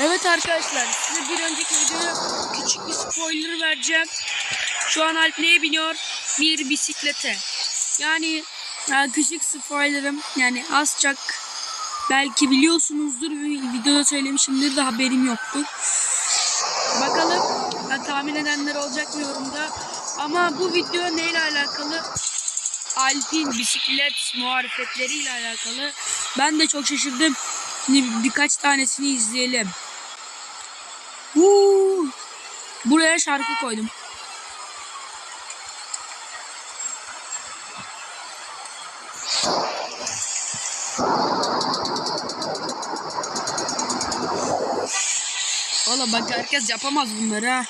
Evet arkadaşlar size bir önceki videoda küçük bir spoiler vereceğim. Şu an Alp neye biniyor? Bir bisiklete. Yani e, küçük spoilerım yani az belki biliyorsunuzdur videoda söylemişimdir de haberim yoktu. Bakalım ha, tahmin edenler olacak mı yorumda. Ama bu video neyle alakalı? Alp'in bisiklet muharefetleriyle alakalı. Ben de çok şaşırdım. Şimdi birkaç tanesini izleyelim. Huu. Buraya şarkı koydum. Valla bak herkes yapamaz bunları ha.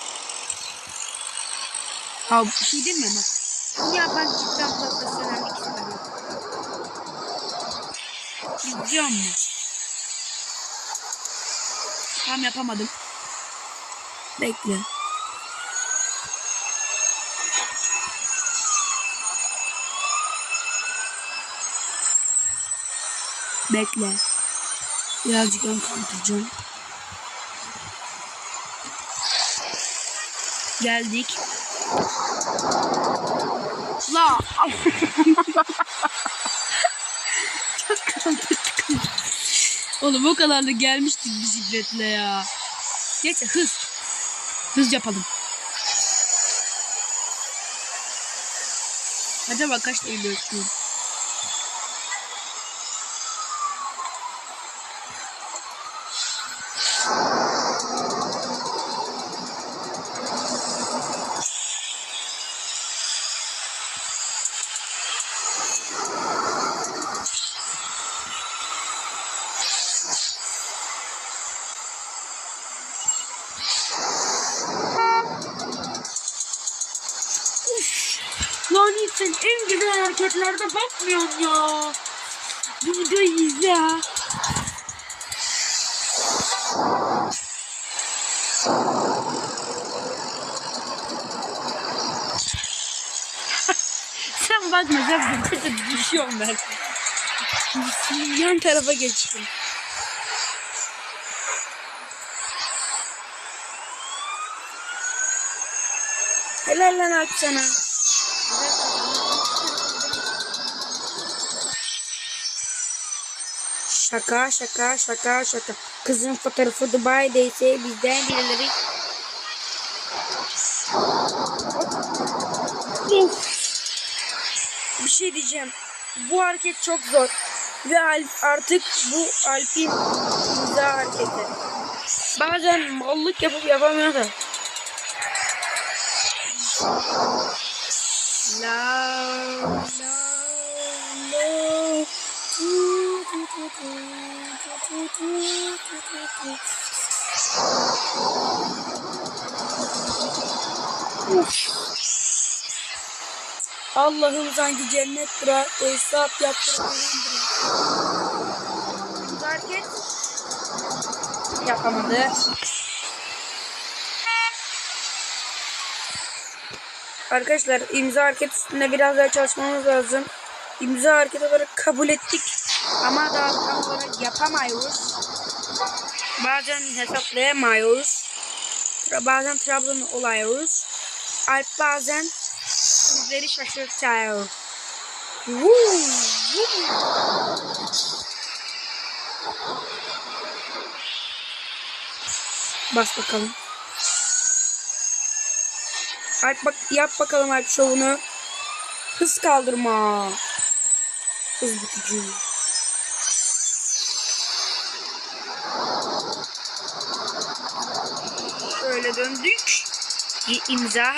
Ha bir şey değil mi ama? Ya ben cidden profesyonellik istiyorum. İzliyor mu? Tam yapamadım. Bekle. Bekle. Birazcık ön kaldıracağım. Geldik. La. Çok. Oğlum o kadar da gelmiştik bisikletle ya. Neyse hız. Düz yapalım. Acaba kaç Eylül ölçtüğüm? you sen en güzel hareketlerde bakmıyorsun ya. Bu videoyu izle ya. Sen bakma sen bakınca düşüyorum ben. Yan tarafa geçtim. Helal lan Alp Şaka şaka şaka şaka. Kızın fotoğrafı Dubai'deyse bizden birileri. Bir şey diyeceğim. Bu hareket çok zor. Ve artık bu Alp'in imza hareketi. Bazen mallık yapıp yapamıyor da. La la Allah'ım sanki cennet bırak, hesap yaptırıp Hareket yapamadı. Arkadaşlar imza hareket üstünde biraz daha çalışmamız lazım. İmza hareket olarak kabul ettik. Ama daha tam olarak yapamıyoruz. Bazen hesaplayamıyoruz. Bazen Trabzon oluyoruz. Alp bazen bizleri şaşırtıyor. Woo, woo. Bas bakalım. Alp bak yap bakalım Alp şovunu. Hız kaldırma. Hız bitici. Şöyle döndük. Bir imza.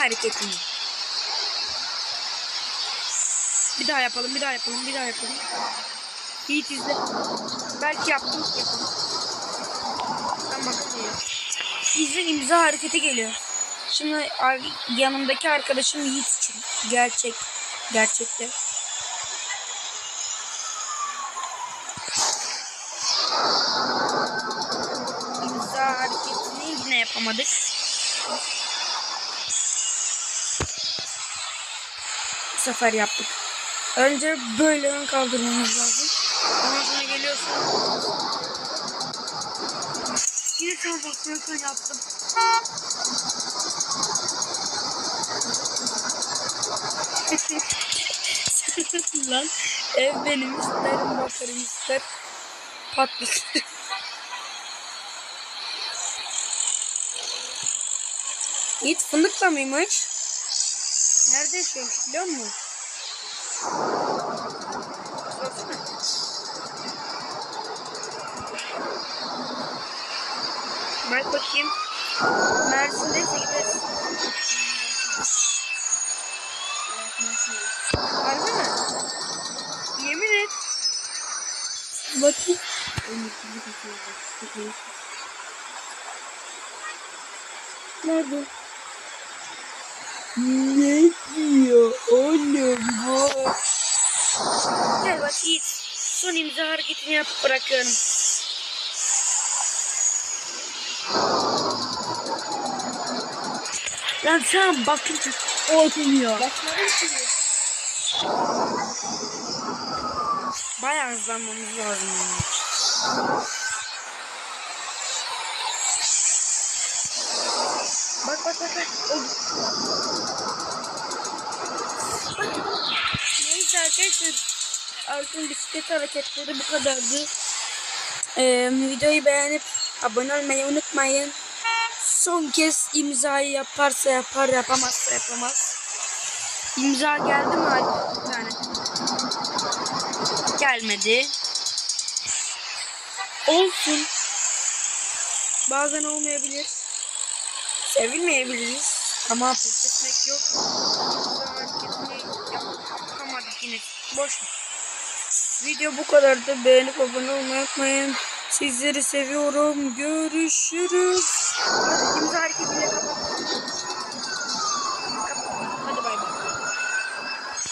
Bir daha yapalım, bir daha yapalım, bir daha yapalım. Yiğit izle. Belki yaptım. Yapalım. Sen bakın İzle imza hareketi geliyor. Şimdi yanımdaki arkadaşım Yiğit için. Gerçek. Gerçekte. İmza hareketini yine yapamadık. Bu sefer yaptık. Önce böyle ön kaldırmamız lazım. Ondan sonra geliyorsun. Yine sana bakmıyorsan yaptım. Lan ev benim isterim bakarım ister patlatırım. Yiğit fındıkla mıymış? Nerede yaşıyormuş biliyor musun? Bak bakayım. Mersin'deyse gideriz. Harbi mi? Yemin et. Bakayım. Nerede? Ne diyor oğlum bu? Gel bak Yiğit. Son imza hareketini yapıp bırakıyorum. Lan sen bakınca olmuyor. Bakmadım ki. Bayağı hızlanmamız lazım Bak bak bak. O- Neyse arkadaşlar. Arkın bisiklet hareketleri bu kadardı. Ee, videoyu beğenip abone olmayı unutmayın. Son kez imzayı yaparsa yapar yapamazsa yapamaz. İmza geldi mi tane. Gelmedi. Olsun. Bazen olmayabilir. Sevilmeyebiliriz. Ama pes etmek yok. Yapamadık yine. Boş ver. Video bu kadardı. Beğenip abone olmayı unutmayın. Sizleri seviyorum. Görüşürüz.